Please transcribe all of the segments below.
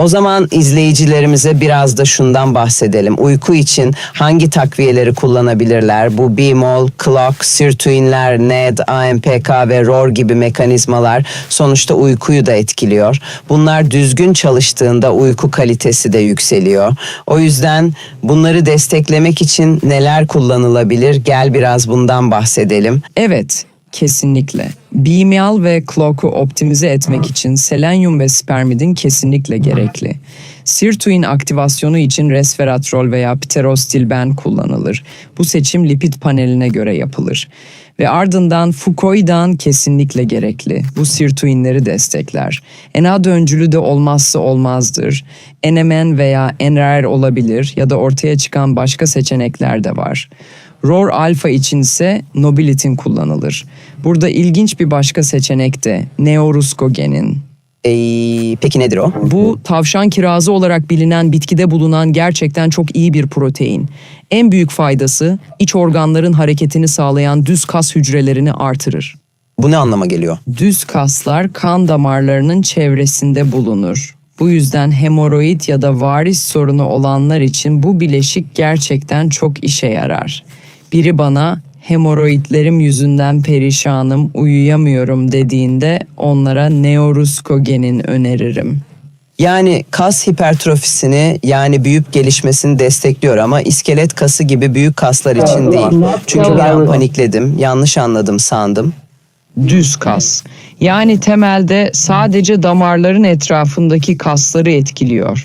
O zaman izleyicilerimize biraz da şundan bahsedelim. Uyku için hangi takviyeleri kullanabilirler? Bu bemol, clock, sirtuinler, NED, AMPK ve ROR gibi mekanizmalar sonuçta uykuyu da etkiliyor. Bunlar düzgün çalıştığında uyku kalitesi de yükseliyor. O yüzden bunları desteklemek için neler kullanılabilir? Gel biraz bundan bahsedelim. Evet, kesinlikle. Bimeal ve clock'u optimize etmek için selenyum ve spermidin kesinlikle gerekli. Sirtuin aktivasyonu için resveratrol veya pterostilben kullanılır. Bu seçim lipid paneline göre yapılır. Ve ardından fukoidan kesinlikle gerekli. Bu sirtuinleri destekler. NA öncülü de olmazsa olmazdır. NMN veya NRR olabilir ya da ortaya çıkan başka seçenekler de var. ROR alfa için ise Nobilitin kullanılır. Burada ilginç bir başka seçenek de Neoruskogenin. Ee, peki nedir o? Bu tavşan kirazı olarak bilinen bitkide bulunan gerçekten çok iyi bir protein. En büyük faydası iç organların hareketini sağlayan düz kas hücrelerini artırır. Bu ne anlama geliyor? Düz kaslar kan damarlarının çevresinde bulunur. Bu yüzden hemoroid ya da varis sorunu olanlar için bu bileşik gerçekten çok işe yarar. Biri bana hemoroidlerim yüzünden perişanım, uyuyamıyorum dediğinde onlara neoruskogenin öneririm. Yani kas hipertrofisini yani büyüyüp gelişmesini destekliyor ama iskelet kası gibi büyük kaslar için değil. Çünkü bir an panikledim, yanlış anladım sandım. Düz kas. Yani temelde sadece damarların etrafındaki kasları etkiliyor.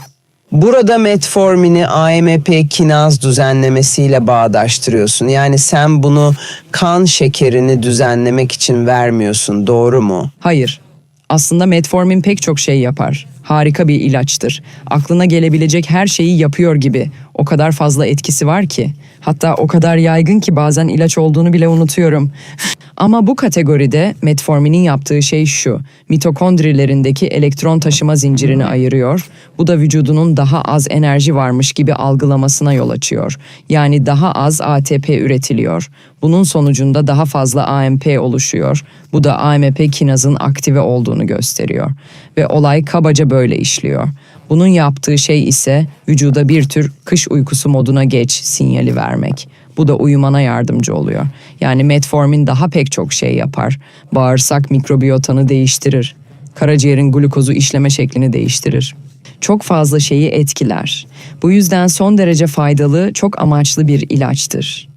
Burada metformini AMP kinaz düzenlemesiyle bağdaştırıyorsun. Yani sen bunu kan şekerini düzenlemek için vermiyorsun, doğru mu? Hayır. Aslında metformin pek çok şey yapar. Harika bir ilaçtır. Aklına gelebilecek her şeyi yapıyor gibi. O kadar fazla etkisi var ki. Hatta o kadar yaygın ki bazen ilaç olduğunu bile unutuyorum. Ama bu kategoride metforminin yaptığı şey şu. Mitokondrilerindeki elektron taşıma zincirini ayırıyor. Bu da vücudunun daha az enerji varmış gibi algılamasına yol açıyor. Yani daha az ATP üretiliyor. Bunun sonucunda daha fazla AMP oluşuyor. Bu da AMP kinazın aktive olduğunu gösteriyor. Ve olay kabaca böyle işliyor. Bunun yaptığı şey ise vücuda bir tür kış uykusu moduna geç sinyali vermek. Bu da uyumana yardımcı oluyor. Yani metformin daha pek çok şey yapar. Bağırsak mikrobiyotanı değiştirir. Karaciğerin glukozu işleme şeklini değiştirir. Çok fazla şeyi etkiler. Bu yüzden son derece faydalı, çok amaçlı bir ilaçtır.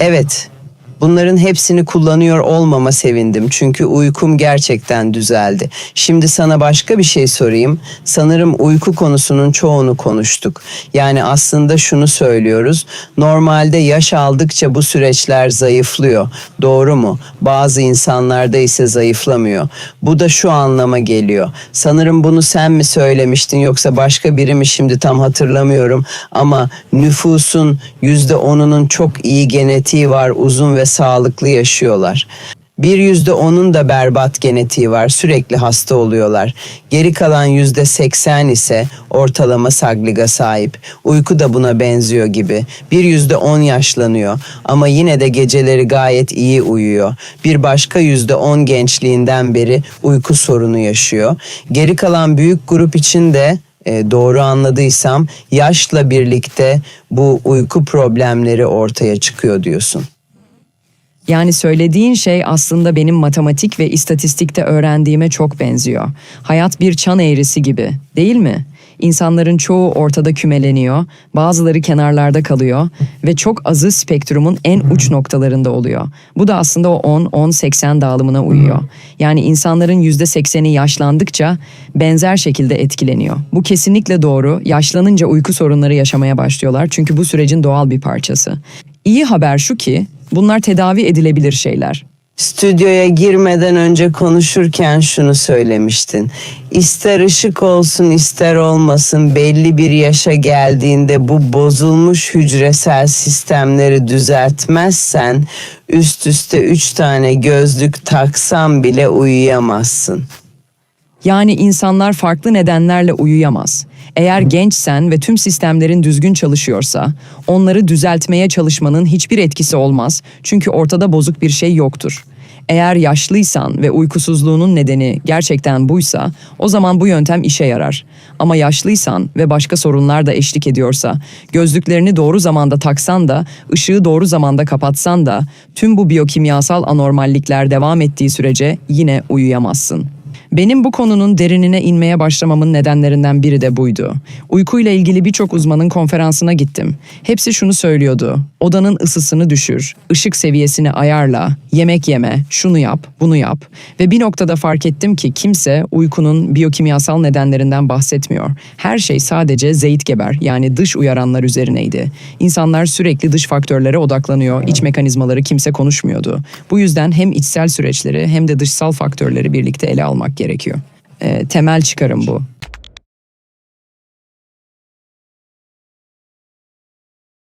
Evet. Bunların hepsini kullanıyor olmama sevindim. Çünkü uykum gerçekten düzeldi. Şimdi sana başka bir şey sorayım. Sanırım uyku konusunun çoğunu konuştuk. Yani aslında şunu söylüyoruz. Normalde yaş aldıkça bu süreçler zayıflıyor. Doğru mu? Bazı insanlarda ise zayıflamıyor. Bu da şu anlama geliyor. Sanırım bunu sen mi söylemiştin yoksa başka biri mi şimdi tam hatırlamıyorum. Ama nüfusun yüzde onunun çok iyi genetiği var. Uzun ve sağlıklı yaşıyorlar. Bir yüzde onun da berbat genetiği var. Sürekli hasta oluyorlar. Geri kalan yüzde seksen ise ortalama sagliga sahip. Uyku da buna benziyor gibi. Bir yüzde on yaşlanıyor ama yine de geceleri gayet iyi uyuyor. Bir başka yüzde on gençliğinden beri uyku sorunu yaşıyor. Geri kalan büyük grup için de e, doğru anladıysam yaşla birlikte bu uyku problemleri ortaya çıkıyor diyorsun. Yani söylediğin şey aslında benim matematik ve istatistikte öğrendiğime çok benziyor. Hayat bir çan eğrisi gibi, değil mi? İnsanların çoğu ortada kümeleniyor, bazıları kenarlarda kalıyor ve çok azı spektrumun en uç noktalarında oluyor. Bu da aslında o 10-10-80 dağılımına uyuyor. Yani insanların %80'i yaşlandıkça benzer şekilde etkileniyor. Bu kesinlikle doğru. Yaşlanınca uyku sorunları yaşamaya başlıyorlar çünkü bu sürecin doğal bir parçası. İyi haber şu ki bunlar tedavi edilebilir şeyler. Stüdyoya girmeden önce konuşurken şunu söylemiştin. İster ışık olsun ister olmasın belli bir yaşa geldiğinde bu bozulmuş hücresel sistemleri düzeltmezsen üst üste üç tane gözlük taksan bile uyuyamazsın. Yani insanlar farklı nedenlerle uyuyamaz. Eğer gençsen ve tüm sistemlerin düzgün çalışıyorsa, onları düzeltmeye çalışmanın hiçbir etkisi olmaz. Çünkü ortada bozuk bir şey yoktur. Eğer yaşlıysan ve uykusuzluğunun nedeni gerçekten buysa o zaman bu yöntem işe yarar. Ama yaşlıysan ve başka sorunlar da eşlik ediyorsa, gözlüklerini doğru zamanda taksan da, ışığı doğru zamanda kapatsan da tüm bu biyokimyasal anormallikler devam ettiği sürece yine uyuyamazsın. Benim bu konunun derinine inmeye başlamamın nedenlerinden biri de buydu. Uykuyla ilgili birçok uzmanın konferansına gittim. Hepsi şunu söylüyordu. Odanın ısısını düşür, ışık seviyesini ayarla, yemek yeme, şunu yap, bunu yap. Ve bir noktada fark ettim ki kimse uykunun biyokimyasal nedenlerinden bahsetmiyor. Her şey sadece Zeitgeber yani dış uyaranlar üzerineydi. İnsanlar sürekli dış faktörlere odaklanıyor, iç mekanizmaları kimse konuşmuyordu. Bu yüzden hem içsel süreçleri hem de dışsal faktörleri birlikte ele almak gerekiyor. Ee, temel çıkarım bu.